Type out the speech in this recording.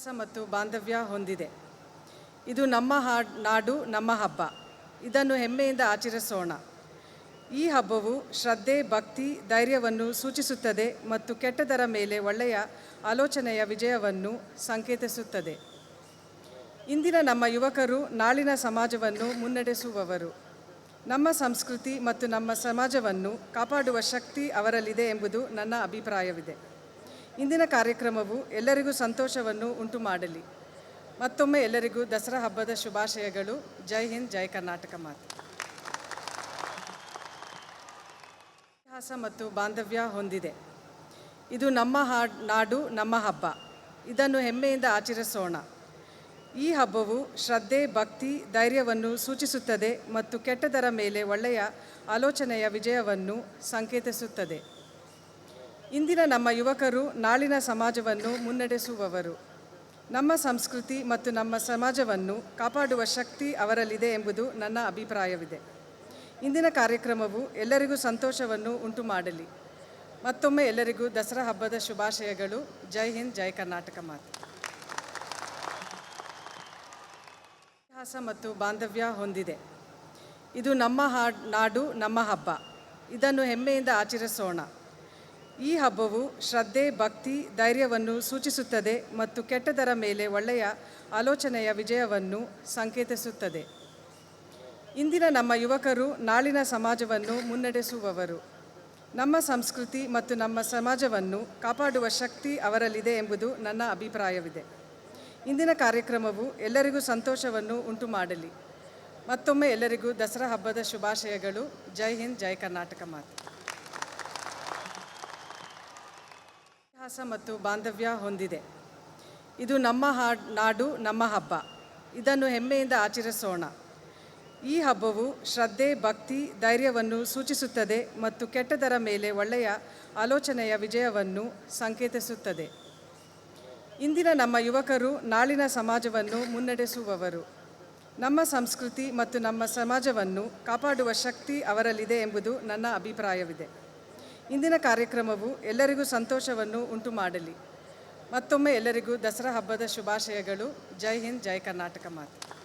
ಇತಿಹಾಸ ಮತ್ತು ಬಾಂಧವ್ಯ ಹೊಂದಿದೆ. ಇದು ನಮ್ಮ ಹಾ, ನಾಡು, ನಮ್ಮ ಹಬ್ಬ. ಇದನ್ನು ಹೆಮ್ಮೆಯಿಂದ ಆಚರಿಸೋಣ. ಈ ಹಬ್ಬವು ಶ್ರದ್ಧೆ, ಭಕ್ತಿ, ಧೈರ್ಯವನ್ನು ಸೂಚಿಸುತ್ತದೆ ಮತ್ತು ಕೆಟ್ಟದರ ಮೇಲೆ ಒಳ್ಳೆಯ ಆಲೋಚನೆಯ ವಿಜಯವನ್ನು ಸಂಕೇತಿಸುತ್ತದೆ. ಇಂದಿನ ನಮ್ಮ ಯುವಕರು ನಾಳಿನ ಸಮಾಜವನ್ನು ಮುನ್ನಡೆಸುವವರು. ನಮ್ಮ ಸಂಸ್ಕೃತಿ ಮತ್ತು ನಮ್ಮ ಸಮಾಜವನ್ನು ಕಾಪಾಡುವ ಶಕ್ತಿ ಅವರಲ್ಲಿದೆ ಎಂಬುದು ನನ್ನ ಅಭಿಪ್ರಾಯವಿದೆ. ಇಂದಿನ ಕಾರ್ಯಕ್ರಮವು ಎಲ್ಲರಿಗೂ ಸಂತೋಷವನ್ನು ಉಂಟು ಮಾಡಲಿ. ಮತ್ತೊಮ್ಮೆ ಎಲ್ಲರಿಗೂ ದಸರಾ ಹಬ್ಬದ ಶುಭಾಶಯಗಳು. ಜೈ ಹಿಂದ್, ಜೈ ಕರ್ನಾಟಕ ಮಾತು. ಇತಿಹಾಸ ಮತ್ತು ಬಾಂಧವ್ಯ ಹೊಂದಿದೆ. ಇದು ನಮ್ಮ ಹಾಡ್, ನಾಡು, ನಮ್ಮ ಹಬ್ಬ. ಇದನ್ನು ಹೆಮ್ಮೆಯಿಂದ ಆಚರಿಸೋಣ. ಈ ಹಬ್ಬವು ಶ್ರದ್ಧೆ, ಭಕ್ತಿ, ಧೈರ್ಯವನ್ನು ಸೂಚಿಸುತ್ತದೆ ಮತ್ತು ಕೆಟ್ಟದರ ಮೇಲೆ ಒಳ್ಳೆಯ ಆಲೋಚನೆಯ ವಿಜಯವನ್ನು ಸಂಕೇತಿಸುತ್ತದೆ. ಇಂದಿನ ನಮ್ಮ ಯುವಕರು ನಾಳಿನ ಸಮಾಜವನ್ನು ಮುನ್ನಡೆಸುವವರು. ನಮ್ಮ ಸಂಸ್ಕೃತಿ ಮತ್ತು ನಮ್ಮ ಸಮಾಜವನ್ನು ಕಾಪಾಡುವ ಶಕ್ತಿ ಅವರಲ್ಲಿದೆ ಎಂಬುದು ನನ್ನ ಅಭಿಪ್ರಾಯವಿದೆ. ಇಂದಿನ ಕಾರ್ಯಕ್ರಮವು ಎಲ್ಲರಿಗೂ ಸಂತೋಷವನ್ನು ಉಂಟು ಮಾಡಲಿ ಮತ್ತೊಮ್ಮೆ ಎಲ್ಲರಿಗೂ ದಸರಾ ಹಬ್ಬದ ಶುಭಾಶಯಗಳು. ಜೈ ಹಿಂದ್, ಜೈ ಕರ್ನಾಟಕ ಮಾತು. ಇತಿಹಾಸ ಮತ್ತು ಬಾಂಧವ್ಯ ಹೊಂದಿದೆ. ಇದು ನಮ್ಮ ನಾಡು, ನಮ್ಮ ಹಬ್ಬ. ಇದನ್ನು ಹೆಮ್ಮೆಯಿಂದ ಆಚರಿಸೋಣ. ಈ ಹಬ್ಬವು ಶ್ರದ್ಧೆ, ಭಕ್ತಿ, ಧೈರ್ಯವನ್ನು ಸೂಚಿಸುತ್ತದೆ ಮತ್ತು ಕೆಟ್ಟದರ ಮೇಲೆ ಒಳ್ಳೆಯ ಆಲೋಚನೆಯ ವಿಜಯವನ್ನು ಸಂಕೇತಿಸುತ್ತದೆ. ಇಂದಿನ ನಮ್ಮ ಯುವಕರು ನಾಳಿನ ಸಮಾಜವನ್ನು ಮುನ್ನಡೆಸುವವರು. ನಮ್ಮ ಸಂಸ್ಕೃತಿ ಮತ್ತು ನಮ್ಮ ಸಮಾಜವನ್ನು ಕಾಪಾಡುವ ಶಕ್ತಿ ಅವರಲ್ಲಿದೆ ಎಂಬುದು ನನ್ನ ಅಭಿಪ್ರಾಯವಿದೆ. ಇಂದಿನ ಕಾರ್ಯಕ್ರಮವು ಎಲ್ಲರಿಗೂ ಸಂತೋಷವನ್ನು ಉಂಟು ಮಾಡಲಿ ಮತ್ತೊಮ್ಮೆ ಎಲ್ಲರಿಗೂ ದಸರಾ ಹಬ್ಬದ ಶುಭಾಶಯಗಳು. ಜೈ ಹಿಂದ್, ಜೈ ಕರ್ನಾಟಕ ಮಾತು. ಇತಿಹಾಸ ಮತ್ತು ಬಾಂಧವ್ಯ ಹೊಂದಿದೆ. ಇದು ನಮ್ಮ ಹಾಡ್, ನಾಡು, ನಮ್ಮ ಹಬ್ಬ. ಇದನ್ನು ಹೆಮ್ಮೆಯಿಂದ ಆಚರಿಸೋಣ. ಈ ಹಬ್ಬವು ಶ್ರದ್ಧೆ, ಭಕ್ತಿ, ಧೈರ್ಯವನ್ನು ಸೂಚಿಸುತ್ತದೆ ಮತ್ತು ಕೆಟ್ಟದರ ಮೇಲೆ ಒಳ್ಳೆಯ ಆಲೋಚನೆಯ ವಿಜಯವನ್ನು ಸಂಕೇತಿಸುತ್ತದೆ. ಇಂದಿನ ನಮ್ಮ ಯುವಕರು ನಾಳಿನ ಸಮಾಜವನ್ನು ಮುನ್ನಡೆಸುವವರು. ನಮ್ಮ ಸಂಸ್ಕೃತಿ ಮತ್ತು ನಮ್ಮ ಸಮಾಜವನ್ನು ಕಾಪಾಡುವ ಶಕ್ತಿ ಅವರಲ್ಲಿದೆ ಎಂಬುದು ನನ್ನ ಅಭಿಪ್ರಾಯವಿದೆ. ಇಂದಿನ ಕಾರ್ಯಕ್ರಮವು ಎಲ್ಲರಿಗೂ ಸಂತೋಷವನ್ನು ಉಂಟು ಮಾಡಲಿ. ಮತ್ತೊಮ್ಮೆ ಎಲ್ಲರಿಗೂ ದಸರಾ ಹಬ್ಬದ ಶುಭಾಶಯಗಳು. ಜೈ ಹಿಂದ್, ಜೈ ಕರ್ನಾಟಕ ಮಾತು.